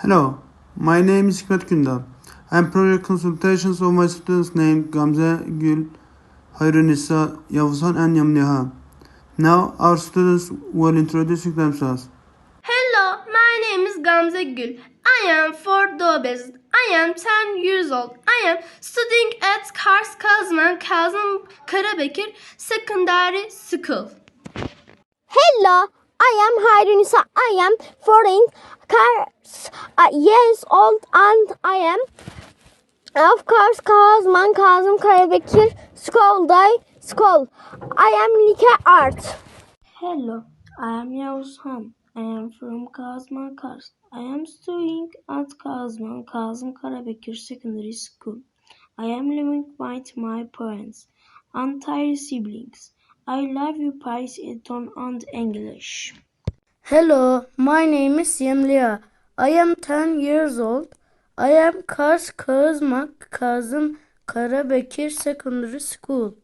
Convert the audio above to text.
Hello, my name is Hikmet Gündal. I'm project consultations of my students named Gamze Gül, Hayrunisa Yavuzhan and Yamniha. Now our students will introduce themselves. Hello, my name is Gamze Gül. I am four Dobes. I am 10 years old. I am studying at Kars Kazman Kazım Karabekir Secondary School. Hello, I am Hayrunisa. I am foreign cars uh, years old and I am of course Kazman Kazım Karabekir School Day School. I am Like Art. Hello, I am Yavuz Han. I am from Kazman Kars. I am studying at Kazman Kazım Karabekir Secondary School. I am living with my parents and three siblings. I love you, Paris, Eton, and English. Hello, my name is Yemlia. I am 10 years old. I am Kars Kazmak Kazım Karabekir Secondary School.